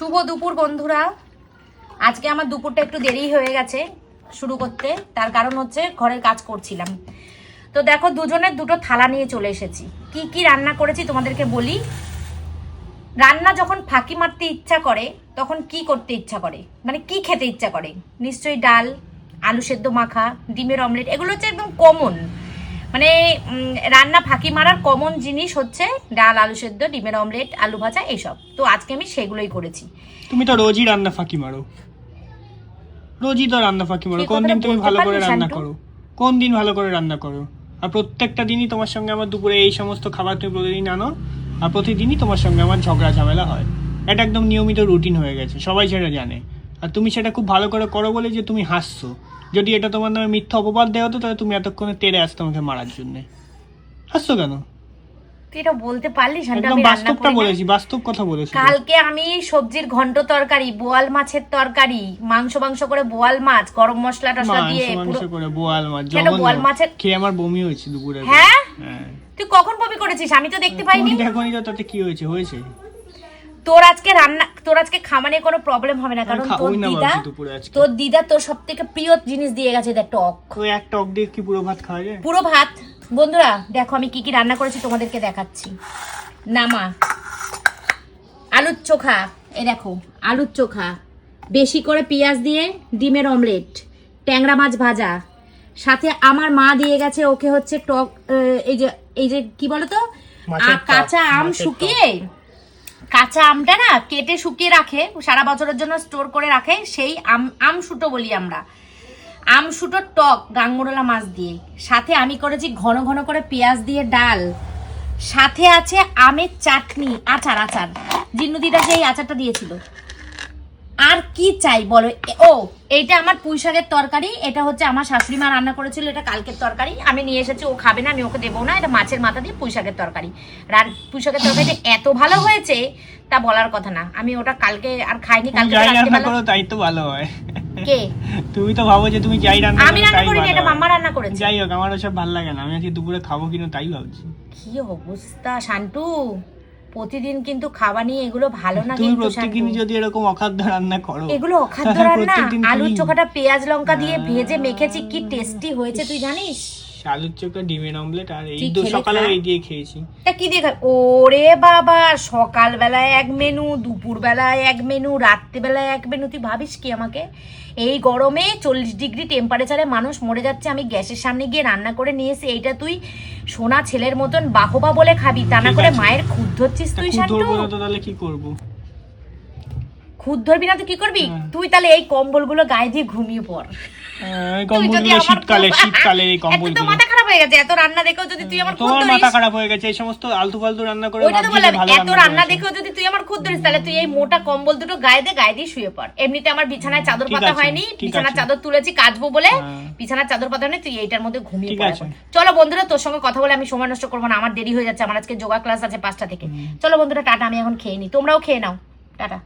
শুভ দুপুর, বন্ধুরা। আজকে আমার দুপুরটা একটু দেরি হয়ে গেছে শুরু করতে। তার কারণ হচ্ছে ঘরের কাজ করছিলাম। তো দেখো, দুজনের দুটো থালা নিয়ে চলে এসেছি। কি কি রান্না করেছি তোমাদেরকে বলি। রান্না যখন ফাঁকি মারতে ইচ্ছা করে, তখন কি করতে ইচ্ছা করে? মানে কি খেতে ইচ্ছা করে? নিশ্চয়ই ডাল, আলু সেদ্ধ মাখা, ডিমের অমলেট, এগুলো হচ্ছে একদম কমন মানে রান্না ফাঁকি মারার কমন জিনিস হচ্ছে ডাল আলু সেদ্ধ ডিমের অমলেট আলু ভাজা এইসব। তো আজকে আমি সেগুলোই করেছি। তুমি তো রোজই রান্না ফাঁকি মারো। রোজই তো রান্না ফাঁকি মারো। কোন দিন তুমি ভালো করে রান্না করো? কোন দিন ভালো করে রান্না করো? আর প্রত্যেকটা দিনই তোমার সঙ্গে আমার দুপুরে এই সমস্ত খাবার তুমি প্রতিদিন আনো আর প্রতিদিনই তোমার সঙ্গে আমার ঝগড়া ঝামেলা হয়। এটা একদম নিয়মিত রুটিন হয়ে গেছে। সবাই সেটা জানে। আর তুমি সেটা খুব ভালো করে করো বলে যে তুমি হাসছো। যদি এটা তোমার নামে মিথ্যা অপবাদ দেওয়া হতো তাহলে তুমি এতক্ষণে তেড়ে আসতো আমাকে মারার জন্য। হাসছো কেন? তুই এটা বলতে পারলি একদম আমি বাস্তবটা বলেছি বাস্তব কথা বলেছি। কালকে আমি সবজির ঘন্ট তরকারি বোয়াল মাছের তরকারি মাংস মাংস করে বোয়াল মাছ গরম মশলা টসলা দিয়ে মাংস করে বোয়াল মাছ কেন বোয়াল মাছের- খেয়ে আমার বমি হয়েছে দুপুরে হ্যাঁ? হ্যাঁ। তুই কখন পপি করেছিস? আমি তো দেখতে পাইনি। তো তাতে কি হয়েছে? হয়েছে। তোর আজকে রান্না তোর আজকে খামানে কোনো প্রবলেম হবে না কারণ তোর দিদা তোর দিদা তোর সব থেকে প্রিয় জিনিস দিয়ে গেছে দেখ টক ওই এক টক দিয়ে কি পুরো ভাত খাওয়া যায়? পুরো ভাত। বন্ধুরা দেখো আমি কি কি রান্না করেছি তোমাদেরকে দেখাচ্ছি। নামা আলুর চোখা। এ দেখো আলুর চোখা। বেশি করে পেঁয়াজ দিয়ে ডিমের অমলেট ট্যাংরা মাছ ভাজা। সাথে আমার মা দিয়ে গেছে ওকে হচ্ছে টক এই যে এই যে কি বলতো? কাঁচা আম শুকিয়ে কাঁচা আমটা না কেটে শুকিয়ে রাখে, সারা বছরের জন্য স্টোর করে রাখে, সেই আম আম সুটো বলি আমরা। আম সুটোর টক গাংমোড়লা মাছ দিয়ে। সাথে আমি করেছি ঘন ঘন করে পেঁয়াজ দিয়ে ডাল। সাথে আছে আমের চাটনি, আচার আচার। জিন্নুদিদা সেই আচারটা দিয়েছিল। আর কি চাই বলো? ও এইটা আমার পুঁই শাকের তরকারি এটা হচ্ছে আমার শাশুড়ি মা রান্না করেছিল এটা কালকের তরকারি। আমি নিয়ে এসেছি ও খাবে না আমি ওকে দেবো না এটা মাছের মাথা দিয়ে পুঁই শাকের তরকারি। রান পুঁই শাকের তরকারিটা এত ভালো হয়েছে তা বলার কথা না। আমি ওটা কালকে আর খাইনি কালকে রান্না করো তাই তো ভালো হয়। কে? তুমি তো ভাবো যে তুমি যাই রান্না আমি রান্না করিনি এটা। মাম্মা রান্না করেছে। যাই হোক আমার ওসব ভালো লাগে না। আমি আজকে দুপুরে খাব কিনা তাই ভাবছি। কি অবস্থা শান্টু? প্রতিদিন কিন্তু খাওয়া নিয়ে এগুলো ভালো না কিন্তু প্রত্যেকদিন যদি এরকম অখাদ্য রান্না করো এগুলো অখাদ্য রান্না? আলুর চোখাটা পেঁয়াজ লঙ্কা দিয়ে। ভেজে মেখেছি কি টেস্টি হয়েছে তুই জানিস? আলুর চোখা ডিমের অমলেট আর এই সকালে এই দিয়ে খেয়েছি। কি দিয়ে খাবি? ওরে বাবা সকালবেলায় এক মেনু দুপুরবেলায় এক মেনু রাত্রিবেলায় এক মেনু তুই ভাবিস কি আমাকে? এই গরমে চল্লিশ ডিগ্রি টেম্পারেচারে মানুষ মরে যাচ্ছে আমি গ্যাসের সামনে গিয়ে রান্না করে নিয়ে এসে এইটা তুই সোনা ছেলের মতন বাহবা বলে খাবি তা না করে মায়ের খুদ ধরছিস তুই শান্তু? তাহলে কি করব? খুদ ধরবি না তুই কি করবি? হ্যাঁ। তুই তাহলে এই কম্বলগুলো গায়ে দিয়ে ঘুমিয়ে পড়। আমার শীতকালে শীতকালে এই কম্বলগুলো। মাথা হয়ে গেছে এত রান্না দেখেও যদি তুই আমার খুদ তোমার ধরিস। মাথা খারাপ হয়ে গেছে এই সমস্ত আলতু ফালতু রান্না করে ওইটা তো বললাম এত রান্না দেখেও যদি তুই আমার খুদ ধরিস তাহলে তুই এই মোটা কম্বল দুটো গায়ে দে গায়ে দিয়ে শুয়ে পড়। এমনিতে আমার বিছানায় চাদর পাতা হয়নি বিছানার চাদর তুলেছি কাচবো বলে হ্যাঁ। বিছানার চাদর পাতা হয়নি তুই এইটার মধ্যে ঘুমিয়ে পড় চলো বন্ধুরা তোর সঙ্গে কথা বলে আমি সময় নষ্ট করব না আমার দেরি হয়ে যাচ্ছে আমার আজকে যোগা ক্লাস আছে পাঁচটা থেকে। চলো বন্ধুরা টাটা আমি এখন খেয়ে নি তোমরাও খেয়ে নাও। টাটা।